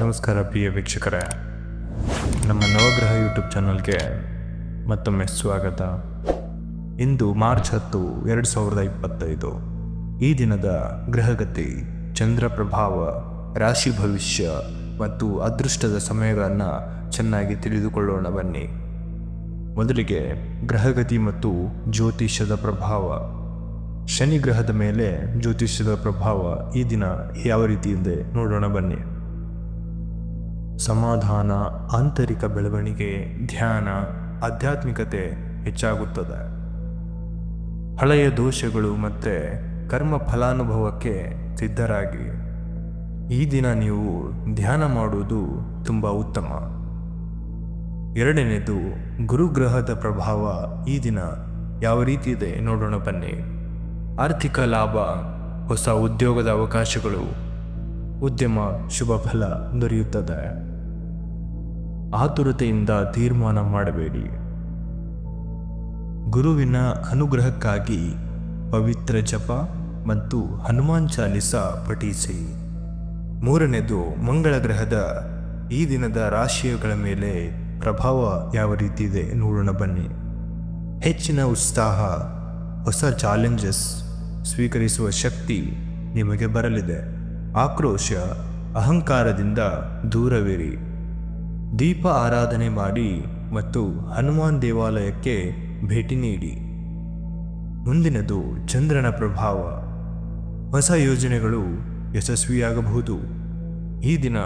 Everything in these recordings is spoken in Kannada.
ನಮಸ್ಕಾರ ಪ್ರಿಯ ವೀಕ್ಷಕರೇ. ನಮ್ಮ ನವಗ್ರಹ ಯೂಟ್ಯೂಬ್ ಚಾನಲ್ಗೆ ಮತ್ತೊಮ್ಮೆ ಸ್ವಾಗತ. ಇಂದು ಮಾರ್ಚ್ ಹತ್ತು, ಎರಡು ಸಾವಿರದ ಇಪ್ಪತ್ತೈದು. ಈ ದಿನದ ಗ್ರಹಗತಿ ಚಂದ್ರ ಪ್ರಭಾವ, ರಾಶಿ ಭವಿಷ್ಯ ಮತ್ತು ಅದೃಷ್ಟದ ಸಮಯಗಳನ್ನು ಚೆನ್ನಾಗಿ ತಿಳಿದುಕೊಳ್ಳೋಣ ಬನ್ನಿ. ಮೊದಲಿಗೆ ಗ್ರಹಗತಿ ಮತ್ತು ಜ್ಯೋತಿಷ್ಯದ ಪ್ರಭಾವ. ಶನಿ ಗ್ರಹದ ಮೇಲೆ ಜ್ಯೋತಿಷ್ಯದ ಪ್ರಭಾವ ಈ ದಿನ ಯಾವ ರೀತಿ ನೋಡೋಣ ಬನ್ನಿ. ಸಮಾಧಾನ, ಆಂತರಿಕ ಬೆಳವಣಿಗೆ, ಧ್ಯಾನ, ಆಧ್ಯಾತ್ಮಿಕತೆ ಹೆಚ್ಚಾಗುತ್ತದೆ. ಹಳೆಯ ದೋಷಗಳು ಮತ್ತು ಕರ್ಮ ಫಲಾನುಭವಕ್ಕೆ ಸಿದ್ಧರಾಗಿ. ಈ ದಿನ ನೀವು ಧ್ಯಾನ ಮಾಡುವುದು ತುಂಬ ಉತ್ತಮ. ಎರಡನೇದು, ಗುರುಗ್ರಹದ ಪ್ರಭಾವ ಈ ದಿನ ಯಾವ ರೀತಿ ಇದೆ ನೋಡೋಣ ಬನ್ನಿ. ಆರ್ಥಿಕ ಲಾಭ, ಹೊಸ ಉದ್ಯೋಗದ ಅವಕಾಶಗಳು ಉದ್ಯಮ ಶುಭ ಫಲ ದೊರೆಯುತ್ತದೆ. ಆತುರತೆಯಿಂದ ತೀರ್ಮಾನ ಮಾಡಬೇಡಿ. ಗುರುವಿನ ಅನುಗ್ರಹಕ್ಕಾಗಿ ಪವಿತ್ರ ಜಪ ಮತ್ತು ಹನುಮಾನ್ ಚಾಲಿಸ ಪಠಿಸಿ. ಮೂರನೇದು, ಮಂಗಳ ಗ್ರಹದ ಈ ದಿನದ ರಾಶಿಗಳ ಮೇಲೆ ಪ್ರಭಾವ ಯಾವ ರೀತಿ ಇದೆ ನೋಡೋಣ ಬನ್ನಿ. ಹೆಚ್ಚಿನ ಉತ್ಸಾಹ, ಹೊಸ ಚಾಲೆಂಜಸ್ ಸ್ವೀಕರಿಸುವ ಶಕ್ತಿ ನಿಮಗೆ ಬರಲಿದೆ. ಆಕ್ರೋಶ ಅಹಂಕಾರದಿಂದ ದೂರವಿರಿ. ದೀಪ ಆರಾಧನೆ ಮಾಡಿ ಮತ್ತು ಹನುಮಾನ್ ದೇವಾಲಯಕ್ಕೆ ಭೇಟಿ ನೀಡಿ. ಮುಂದಿನದು ಚಂದ್ರನ ಪ್ರಭಾವ. ಹೊಸ ಯೋಜನೆಗಳು ಯಶಸ್ವಿಯಾಗಬಹುದು. ಈ ದಿನ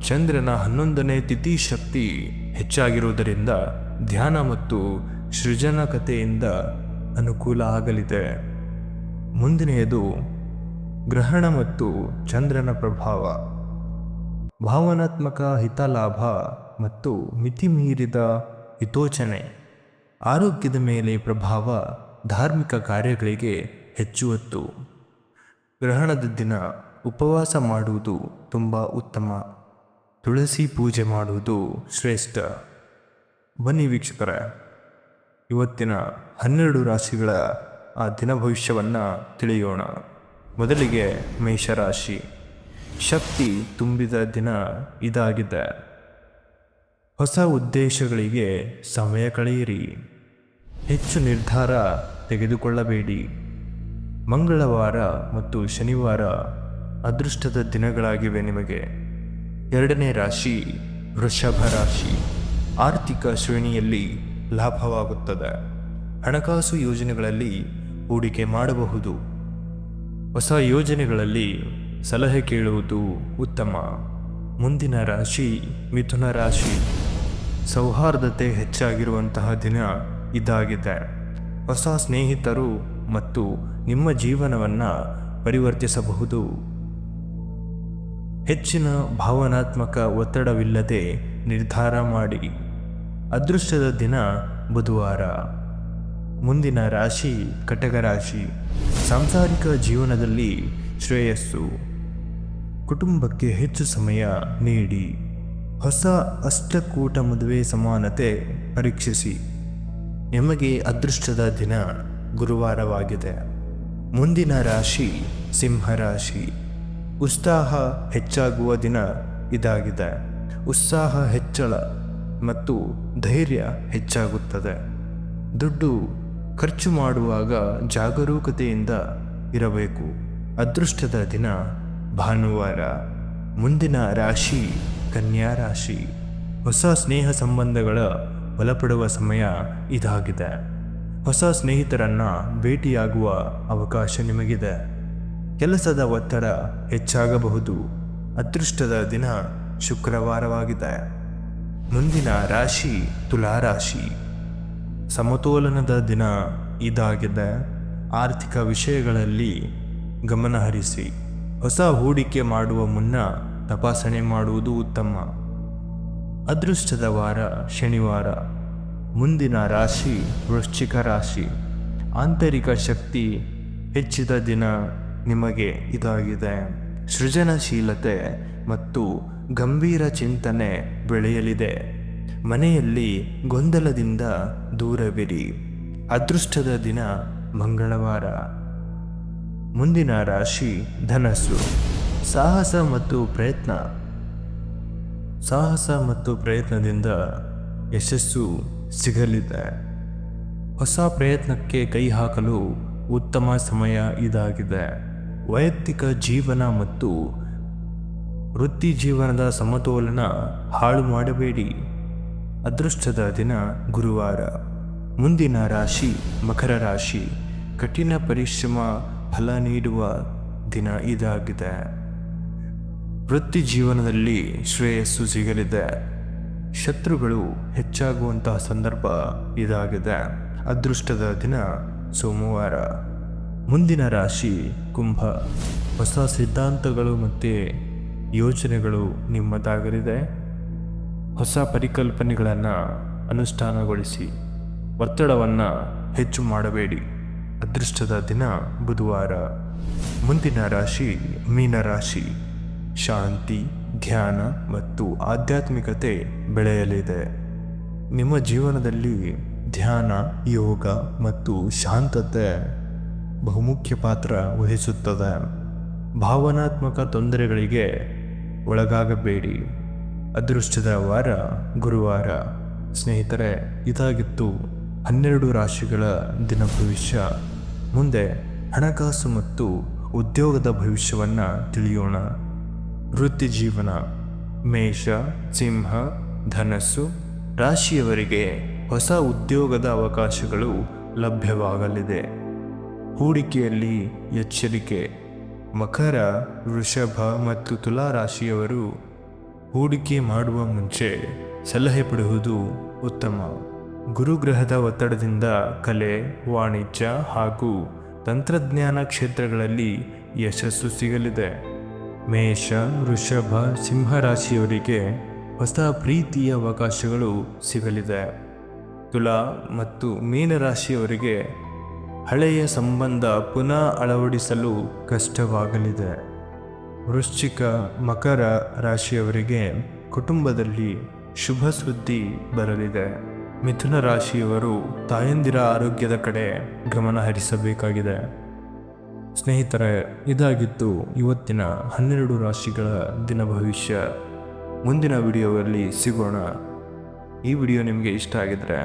ಚಂದ್ರನ ಹನ್ನೊಂದನೇ ತಿಥಿ ಶಕ್ತಿ ಹೆಚ್ಚಾಗಿರುವುದರಿಂದ ಧ್ಯಾನ ಮತ್ತು ಸೃಜನಕತೆಯಿಂದ ಅನುಕೂಲ ಆಗಲಿದೆ. ಮುಂದಿನೆಯದು ಗ್ರಹಣ ಮತ್ತು ಚಂದ್ರನ ಪ್ರಭಾವ, ಭಾವನಾತ್ಮಕ ಹಿತಲಾಭ ಮತ್ತು ಮಿತಿಮೀರಿದ ಹಿತೋಚನೆ, ಆರೋಗ್ಯದ ಮೇಲೆ ಪ್ರಭಾವ ಧಾರ್ಮಿಕ ಕಾರ್ಯಗಳಿಗೆ ಹೆಚ್ಚು ಒತ್ತು. ಗ್ರಹಣದ ದಿನ ಉಪವಾಸ ಮಾಡುವುದು ತುಂಬ ಉತ್ತಮ. ತುಳಸಿ ಪೂಜೆ ಮಾಡುವುದು ಶ್ರೇಷ್ಠ. ಬನ್ನಿ ವೀಕ್ಷಕರ, ಇವತ್ತಿನ ಹನ್ನೆರಡು ರಾಶಿಗಳ ಆ ದಿನ ಭವಿಷ್ಯವನ್ನು ತಿಳಿಯೋಣ. ಮೊದಲಿಗೆ ಮೇಷರಾಶಿ. ಶಕ್ತಿ ತುಂಬಿದ ದಿನ ಇದಾಗಿದೆ. ಹೊಸ ಉದ್ದೇಶಗಳಿಗೆ ಸಮಯ ಕಳೆಯಿರಿ. ಹೆಚ್ಚು ನಿರ್ಧಾರ ತೆಗೆದುಕೊಳ್ಳಬೇಡಿ. ಮಂಗಳವಾರ ಮತ್ತು ಶನಿವಾರ ಅದೃಷ್ಟದ ದಿನಗಳಾಗಿವೆ ನಿಮಗೆ. ಎರಡನೇ ರಾಶಿ ವೃಷಭ ರಾಶಿ. ಆರ್ಥಿಕ ಶ್ರೇಣಿಯಲ್ಲಿ ಲಾಭವಾಗುತ್ತದೆ. ಹಣಕಾಸು ಯೋಜನೆಗಳಲ್ಲಿ ಹೂಡಿಕೆ ಮಾಡಬಹುದು. ಹೊಸ ಯೋಜನೆಗಳಲ್ಲಿ ಸಲಹೆ ಕೇಳುವುದು ಉತ್ತಮ. ಮುಂದಿನ ರಾಶಿ ಮಿಥುನ ರಾಶಿ. ಸೌಹಾರ್ದತೆ ಹೆಚ್ಚಾಗಿರುವಂತಹ ದಿನ ಇದಾಗಿದೆ. ಹೊಸ ಸ್ನೇಹಿತರು ಮತ್ತು ನಿಮ್ಮ ಜೀವನವನ್ನು ಪರಿವರ್ತಿಸಬಹುದು. ಹೆಚ್ಚಿನ ಭಾವನಾತ್ಮಕ ಒತ್ತಡವಿಲ್ಲದೆ ನಿರ್ಧಾರ ಮಾಡಿ. ಅದೃಷ್ಟದ ದಿನ ಬುಧವಾರ. ಮುಂದಿನ ರಾಶಿ ಕಟಕ ರಾಶಿ. ಸಾಂಸಾರಿಕ ಜೀವನದಲ್ಲಿ ಶ್ರೇಯಸ್ಸು. ಕುಟುಂಬಕ್ಕೆ ಹೆಚ್ಚು ಸಮಯ ನೀಡಿ. ಹೊಸ ಅಷ್ಟಕೂಟ ಮದುವೆ ಸಮಾನತೆ ಪರೀಕ್ಷಿಸಿ. ನಿಮಗೆ ಅದೃಷ್ಟದ ದಿನ ಗುರುವಾರವಾಗಿದೆ. ಮುಂದಿನ ರಾಶಿ ಸಿಂಹರಾಶಿ ಉತ್ಸಾಹ ಹೆಚ್ಚಾಗುವ ದಿನ ಇದಾಗಿದೆ. ಉತ್ಸಾಹ ಹೆಚ್ಚಳ ಮತ್ತು ಧೈರ್ಯ ಹೆಚ್ಚಾಗುತ್ತದೆ. ದುಡ್ಡು ಖರ್ಚು ಮಾಡುವಾಗ ಜಾಗರೂಕತೆಯಿಂದ ಇರಬೇಕು. ಅದೃಷ್ಟದ ದಿನ ಭಾನುವಾರ. ಮುಂದಿನ ರಾಶಿ, ಕನ್ಯಾ ರಾಶಿ. ಹೊಸ ಸ್ನೇಹ ಸಂಬಂಧಗಳ ಬಲಪಡುವ ಸಮಯ ಇದಾಗಿದೆ. ಹೊಸ ಸ್ನೇಹಿತರನ್ನು ಭೇಟಿಯಾಗುವ ಅವಕಾಶ ನಿಮಗಿದೆ. ಕೆಲಸದ ಒತ್ತಡ ಹೆಚ್ಚಾಗಬಹುದು. ಅದೃಷ್ಟದ ದಿನ ಶುಕ್ರವಾರವಾಗಿದೆ. ಮುಂದಿನ ರಾಶಿ, ತುಲಾರಾಶಿ. ಸಮತೋಲನದ ದಿನ ಇದಾಗಿದೆ. ಆರ್ಥಿಕ ವಿಷಯಗಳಲ್ಲಿ ಗಮನಹರಿಸಿ ಹೊಸ ಹೂಡಿಕೆ ಮಾಡುವ ಮುನ್ನ ತಪಾಸಣೆ ಮಾಡುವುದು ಉತ್ತಮ. ಅದೃಷ್ಟದ ವಾರ ಶನಿವಾರ. ಮುಂದಿನ ರಾಶಿ ವೃಶ್ಚಿಕ ರಾಶಿ. ಆಂತರಿಕ ಶಕ್ತಿ ಹೆಚ್ಚಿದ ದಿನ ನಿಮಗೆ ಇದಾಗಿದೆ. ಸೃಜನಶೀಲತೆ ಮತ್ತು ಗಂಭೀರ ಚಿಂತನೆ ಬೆಳೆಯಲಿದೆ. ಮನೆಯಲ್ಲಿ ಗೊಂದಲದಿಂದ ದೂರವಿರಿ. ಅದೃಷ್ಟದ ದಿನ ಮಂಗಳವಾರ. ಮುಂದಿನ ರಾಶಿ ಧನಸ್ಸು. ಸಾಹಸ ಮತ್ತು ಪ್ರಯತ್ನ. ಸಾಹಸ ಮತ್ತು ಪ್ರಯತ್ನದಿಂದ ಯಶಸ್ಸು ಸಿಗಲಿದೆ. ಹೊಸ ಪ್ರಯತ್ನಕ್ಕೆ ಕೈ ಹಾಕಲು ಉತ್ತಮ ಸಮಯ ಇದಾಗಿದೆ. ವೈಯಕ್ತಿಕ ಜೀವನ ಮತ್ತು ವೃತ್ತಿ ಜೀವನದ ಸಮತೋಲನ ಹಾಳು ಮಾಡಬೇಡಿ. ಅದೃಷ್ಟದ ದಿನ ಗುರುವಾರ. ಮುಂದಿನ ರಾಶಿ ಮಕರ ರಾಶಿ. ಕಠಿಣ ಪರಿಶ್ರಮ ಫಲ ನೀಡುವ ದಿನ ಇದಾಗಿದೆ. ವೃತ್ತಿ ಜೀವನದಲ್ಲಿ ಶ್ರೇಯಸ್ಸು ಸಿಗಲಿದೆ. ಶತ್ರುಗಳು ಹೆಚ್ಚಾಗುವಂತಹ ಸಂದರ್ಭ ಇದಾಗಿದೆ. ಅದೃಷ್ಟದ ದಿನ ಸೋಮವಾರ. ಮುಂದಿನ ರಾಶಿ ಕುಂಭ. ಹೊಸ ಸಿದ್ಧಾಂತಗಳು ಮತ್ತು ಯೋಚನೆಗಳು ನಿಮ್ಮದಾಗಲಿದೆ. ಹೊಸ ಪರಿಕಲ್ಪನೆಗಳನ್ನು ಅನುಷ್ಠಾನಗೊಳಿಸಿ ಒತ್ತಡವನ್ನು ಹೆಚ್ಚು ಮಾಡಬೇಡಿ. ಅದೃಷ್ಟದ ದಿನ ಬುಧವಾರ. ಮುಂದಿನ ರಾಶಿ ಮೀನ ರಾಶಿ. ಶಾಂತಿ, ಧ್ಯಾನ ಮತ್ತು ಆಧ್ಯಾತ್ಮಿಕತೆ ಬೆಳೆಯಲಿದೆ. ನಿಮ್ಮ ಜೀವನದಲ್ಲಿ ಧ್ಯಾನ, ಯೋಗ ಮತ್ತು ಶಾಂತತೆ ಬಹುಮುಖ್ಯ ಪಾತ್ರ ವಹಿಸುತ್ತದೆ. ಭಾವನಾತ್ಮಕ ತೊಂದರೆಗಳಿಗೆ ಒಳಗಾಗಬೇಡಿ. ಅದೃಷ್ಟದ ವಾರ, ಗುರುವಾರ. ಸ್ನೇಹಿತರೆ, ಇದಾಗಿತ್ತು ಹನ್ನೆರಡು ರಾಶಿಗಳ ದಿನ ಭವಿಷ್ಯ. ಮುಂದೆ ಹಣಕಾಸು ಮತ್ತು ಉದ್ಯೋಗದ ಭವಿಷ್ಯವನ್ನು ತಿಳಿಯೋಣ. ವೃತ್ತಿ ಜೀವನ, ಮೇಷ, ಸಿಂಹ, ಧನಸ್ಸು, ರಾಶಿಯವರಿಗೆ ಹೊಸ ಉದ್ಯೋಗದ ಅವಕಾಶಗಳು ಲಭ್ಯವಾಗಲಿದೆ. ಹೂಡಿಕೆಯಲ್ಲಿ ಎಚ್ಚರಿಕೆ. ಮಕರ, ವೃಷಭ ಮತ್ತು ತುಲಾ ರಾಶಿಯವರು ಹೂಡಿಕೆ ಮಾಡುವ ಮುಂಚೆ ಸಲಹೆ ಪಡೆಯುವುದು ಉತ್ತಮ. ಗುರುಗ್ರಹದ ಒತ್ತಡದಿಂದ ಕಲೆ, ವಾಣಿಜ್ಯ ಹಾಗೂ ತಂತ್ರಜ್ಞಾನ ಕ್ಷೇತ್ರಗಳಲ್ಲಿ ಯಶಸ್ಸು ಸಿಗಲಿದೆ. ಮೇಷ, ವೃಷಭ ಸಿಂಹ ರಾಶಿಯವರಿಗೆ ಹೊಸ ಪ್ರೀತಿಯ ಅವಕಾಶಗಳು ಸಿಗಲಿದೆ. ತುಲಾ ಮತ್ತು ಮೀನರಾಶಿಯವರಿಗೆ ಹಳೆಯ ಸಂಬಂಧ ಪುನಃ ಅಳವಡಿಸಲು ಕಷ್ಟವಾಗಲಿದೆ. ವೃಶ್ಚಿಕ ಮಕರ ರಾಶಿಯವರಿಗೆ ಕುಟುಂಬದಲ್ಲಿ ಶುಭ ಸುದ್ದಿ ಬರಲಿದೆ. ಮಿಥುನ ರಾಶಿಯವರು ತಾಯಂದಿರ ಆರೋಗ್ಯದ ಕಡೆ ಗಮನ ಹರಿಸಬೇಕಾಗಿದೆ. ಸ್ನೇಹಿತರೆ, ಇದಾಗಿತ್ತು ಇವತ್ತಿನ ಹನ್ನೆರಡು ರಾಶಿಗಳ ದಿನ ಭವಿಷ್ಯ. ಮುಂದಿನ ವಿಡಿಯೋದಲ್ಲಿ ಸಿಗೋಣ. ಈ ವಿಡಿಯೋ ನಿಮಗೆ ಇಷ್ಟ ಆಗಿದ್ರೆ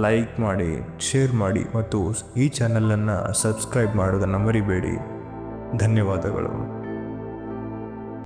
ಲೈಕ್ ಮಾಡಿ, ಶೇರ್ ಮಾಡಿ ಮತ್ತು ಈ ಚಾನಲನ್ನು ಸಬ್ಸ್ಕ್ರೈಬ್ ಮಾಡೋದನ್ನು ಮರಿಬೇಡಿ. ಧನ್ಯವಾದಗಳು.